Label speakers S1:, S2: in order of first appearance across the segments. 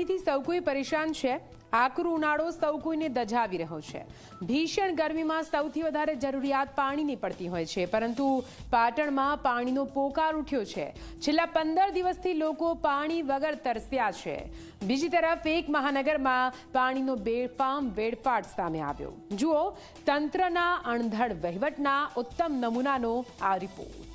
S1: ગરમીથી સૌ કોઈ પરેશાન છે? આકરું ઉનાળો સૌ કોઈને દજાવી રહ્યો છે. ભીષણ ગરમીમાં સૌથી વધારે જરૂરિયાત પાણીની પડતી હોય છે. પરંતુ પાટણમાં પાણીનો પોકાર ઉઠ્યો છે. છેલ્લા પંદર દિવસથી લોકો પાણી વગર તરસ્યા છે. બીજી તરફ એક મહાનગરમાં પાણીનો બેફામ વેડફાટ સામે આવ્યો. જુઓ, તંત્રના અણધડ વહીવટના ઉત્તમ નમૂનાનો આ રિપોર્ટ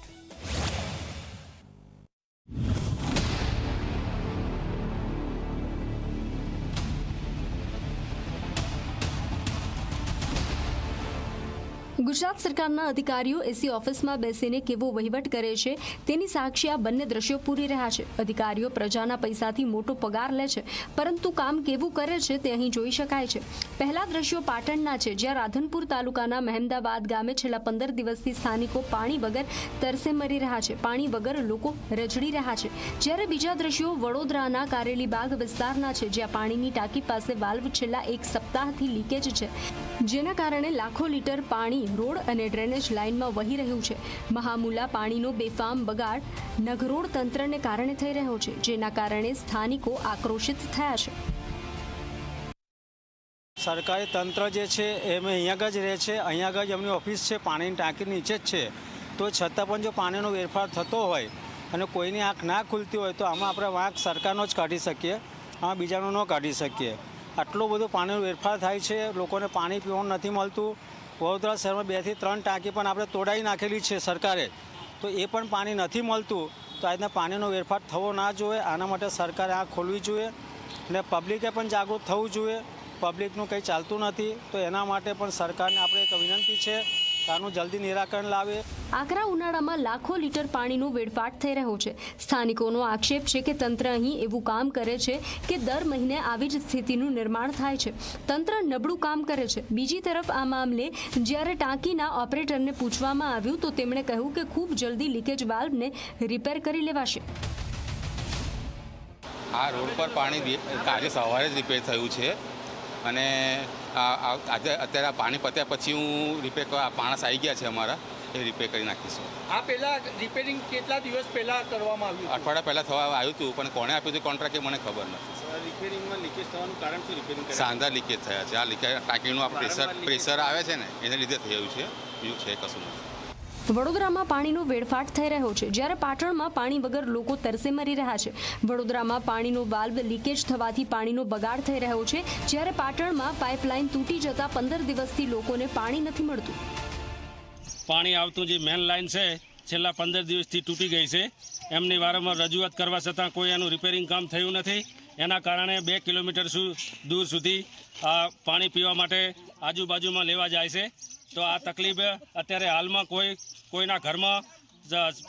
S2: ગુજરાત સરકારના અધિકારીઓ એસી ઓફિસમાં બેસીને કેવો વહીવટ કરે છે, તેની સાક્ષી આ બંને દ્રશ્યો પૂરી રહ્યા છે. અધિકારીઓ પ્રજાના પૈસાથી મોટો પગાર લે છે, પરંતુ કામ કેવું કરે છે તે અહીં જોઈ શકાય છે. પહેલા દ્રશ્યો પાટણના છે, જ્યાં રાધનપુર તાલુકાના મહેમદાબાદ ગામે છેલ્લા પંદર દિવસથી સ્થાનિકો પાણી વગર તરસે મરી રહ્યા છે. પાણી વગર લોકો રજડી રહ્યા છે. જ્યારે બીજા દ્રશ્યો વડોદરાના કારેલીબાગ વિસ્તારના છે, જ્યાં પાણીની ટાંકી પાસે વાલ્વ છેલ્લા એક સપ્તાહથી લીકેજ છે. જેના કારણે લાખો લીટર પાણી રોડ અને ડ્રેનેજ લાઇનમાં વહી રહ્યું છે. મહામુલા પાણીનો બેફામ બગાડ નગરોડ તંત્રને કારણે થઈ રહ્યો છે, જેના કારણે સ્થાનિકો આક્રોશિત થયા છે.
S3: સરકારી તંત્ર જે છે, એમ અહીંયા આગળ જ રહે છે અહીંયા આગળ એમની ઓફિસ છે, પાણીની ટાંકી નીચે જ છે. તો છતાં પણ જો પાણીનો વેરફાર થતો હોય અને કોઈની આંખ ના ખુલતી હોય તો આમાં આપણે વાંક સરકારનો જ કાઢી શકીએ, આમાં બીજાનો ન કાઢી શકીએ. આટલું બધું પાણીનો વેરફાર થાય છે, લોકોને પાણી પીવાનું નથી મળતું વડોદરા શહેરમાં બેથી ત્રણ ટાંકી પણ આપણે તોડાવી નાખેલી છે સરકારે. તો એ પણ પાણી નથી મળતું. તો આજના પાણીનો વેરફાર થવો ના જોઈએ. આના માટે સરકારે આ ખોલવી જોઈએ અને પબ્લિકે પણ જાગૃત થવું જોઈએ. પબ્લિકનું કંઈ ચાલતું નથી. તો એના માટે પણ સરકારને આપણે એક વિનંતી છે આનું જલ્દી નિરાકરણ લાવે.
S2: આકરા ઉનાળામાં લાખો લીટર પાણીનો વેડફાટ થઈ રહ્યો છે. સ્થાનિકોનો આક્ષેપ છે કે તંત્ર અહીં એવું કામ કરે છે કે દર મહિને આવી જ સ્થિતિનું નિર્માણ થાય છે. તંત્ર નબળું કામ કરે છે. બીજી તરફ આ મામલે જ્યારે ટાંકીના ઓપરેટરને પૂછવામાં આવ્યું તો તેમણે કહ્યું કે ખૂબ જલ્દી લીકેજ વાલ્વને રિપેર કરી લેવાશે.
S4: આ રોડ પર પાણી આજે સવારે જ રિપેર થયું છે. અને આજે અત્યારે આ પાણી પત્યા પછી હું રિપેર કરવા માણસ આવી ગયા છે અમારા એ રિપેર કરી નાખીશું.
S5: આ પહેલાં રિપેરિંગ કેટલા દિવસ પહેલાં કરવામાં આવ્યું
S4: અઠવાડિયા પહેલાં થવા આવ્યું હતું પણ કોણે આપ્યું હતું કોન્ટ્રાક્ટ એ મને ખબર નથી.
S3: રિપેરિંગમાં લીકેજ થવાનું કારણ શું રિપેરિંગ
S4: સાંધા લીકેજ થયા છે. આ લીકેજ ટાંકીનું આ પ્રેશર પ્રેશર આવે છે ને એને લીધે થયું છે. બીજું છે કશું નથી.
S2: વડોદરામાં પાણીનો વેડફાટ થઈ રહ્યો છે. જ્યારે પાટણમાં પાણી વગર લોકો તરસે મરી રહ્યા છે. વડોદરામાં પાણીનો વાલ્વ લીકેજ થવાથી પાણીનો બગાડ થઈ રહ્યો છે. જ્યારે પાટણમાં પાઇપલાઇન તૂટી જતા પંદર દિવસથી લોકોને પાણી નથી મળતું.
S6: પાણી આવતું જે મેન લાઇન છે, છેલ્લા પંદર દિવસથી તૂટી ગઈ છે. એમની વારંવાર રજૂઆત કરવા છતાં કોઈ એનું રિપેરિંગ કામ થયું નથી. એના કારણે બે કિલોમીટર દૂર સુધી આ પાણી પીવા માટે આજુબાજુમાં લેવા જાય છે. તો આ તકલીફ અત્યારે હાલમાં કોઈ, કોઈના ઘરમાં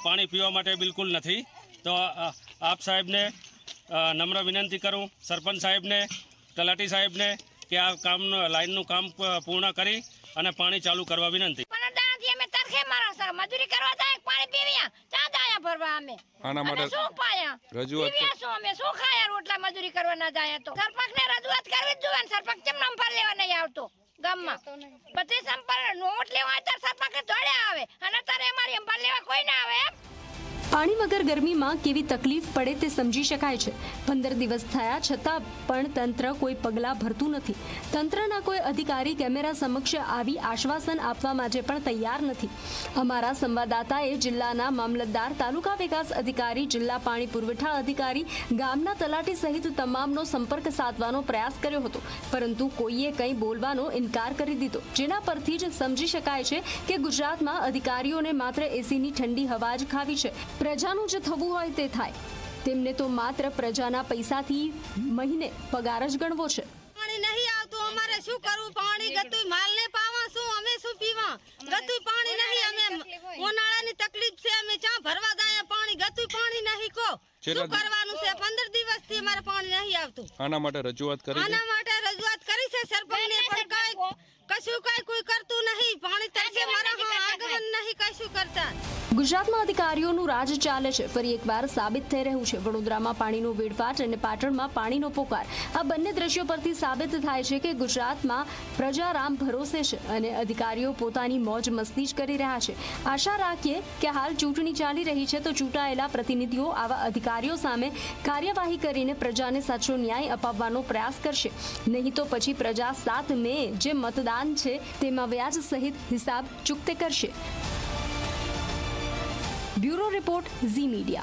S6: પાણી પીવા માટે બિલકુલ નથી. તો આપ સાહેબને નમ્ર વિનંતી કરું, સરપંચ સાહેબને, તલાટી સાહેબને, કે આ કામનું લાઇનનું કામ પૂર્ણ કરી અને પાણી ચાલુ કરવા વિનંતી
S7: પણ દાણાથી અમે તરખે માણસ છે. મજૂરી કરવા જાય પાણી પીવ્યા ચા દાયા ભરવા અમે.
S8: આના માટે
S7: શું પાયા?
S8: રજૂઆત
S7: શું અમે? શું ખાયા? રોટલા મજૂરી કરવા ના જાય તો. સરપંચ ને રજૂઆત કરવી જ જોઈએ ને. સરપંચ કેમ નંબર લેવા નહીં આવતો? ગામમાં. પછી સંપર્ક નોટ લેવા હોય ત્યારે સરપંચ જોડે આવે. અને તારે અમારી અંબાર લેવા કોઈ ના આવે એમ.
S2: પાણી વગર ગરમીમાં કેવી તકલીફ પડે તે સમજી શકાય છે. પંદર દિવસ થયા છતાં પણ તંત્ર કોઈ પગલાં ભરતું નથી. તંત્રના કોઈ અધિકારી કેમેરા સમક્ષ આવી આશ્વાસન આપવા માટે પણ તૈયાર નથી. અમારા સંવાદદાતાએ જિલ્લાના મામલતદાર, તાલુકા વિકાસ અધિકારી, જિલ્લા પાણી પુરવઠા અધિકારી, ગામના તલાટી સહિત તમામનો સંપર્ક સાધવાનો પ્રયાસ કર્યો હતો. પરંતુ કોઈએ કંઈ બોલવાનો ઇનકાર કરી દીધો. જેના પરથી જ સમજી શકાય છે કે ગુજરાતમાં અધિકારીઓને માત્ર એસીની ઠંડી હવા જ ખાવી છે. પ્રજાનું જે થવું હોય તે થાય. તેમને તો માત્ર પ્રજાના પૈસાથી મહિને પગાર જ ગણવો છે.
S9: પાણી નહીં આવતું અમારે શું કરવું? પાણી ગતું માલ ને પાવા શું? અમે શું પીવા? ગતું પાણી નહીં અમે ઉનાળાની તકલીફ છે અમે ચા ભરવા જાય પાણી ગતું પાણી નહીં કો શું કરવાનું છે? પંદર દિવસથી અમારે પાણી નહીં આવતું.
S8: આના માટે રજૂઆત કરી
S9: આના માટે રજૂઆત કરી છે સરપંચ ને પણ કાંઈ કશું કાઈ કોઈ કરતું નહીં. પાણી તરસે મારા આગમન નહીં કશું કરતા.
S2: ગુજરાતમાં અધિકારીઓનું રાજ ચાલે છે. ફરી એકવાર સાબિત થઈ રહ્યું છે. વડોદરામાં પાણીનો વેડફાટ અને પાટણમાં પાણીનો પોકાર. આ બંને દ્રશ્યો પરથી સાબિત થાય છે કે ગુજરાતમાં પ્રજા રામ ભરોસે છે અને અધિકારીઓ પોતાની મોજ મસ્તી જ કરી રહ્યા છે. આશા રાખીએ કે હાલ ચૂંટણી ચાલી રહી છે તો ચૂંટાયેલા પ્રતિનિધિઓ આવા અધિકારીઓ સામે કાર્યવાહી કરીને પ્રજાને સાચો ન્યાય અપાવવાનો પ્રયાસ કરશે. નહીં તો પછી પ્રજા સાત મે જે મતદાન છે તેમાં વ્યાજ સહિત હિસાબ ચૂકતે કરશે. ब्यूरो रिपोर्ट जी मीडिया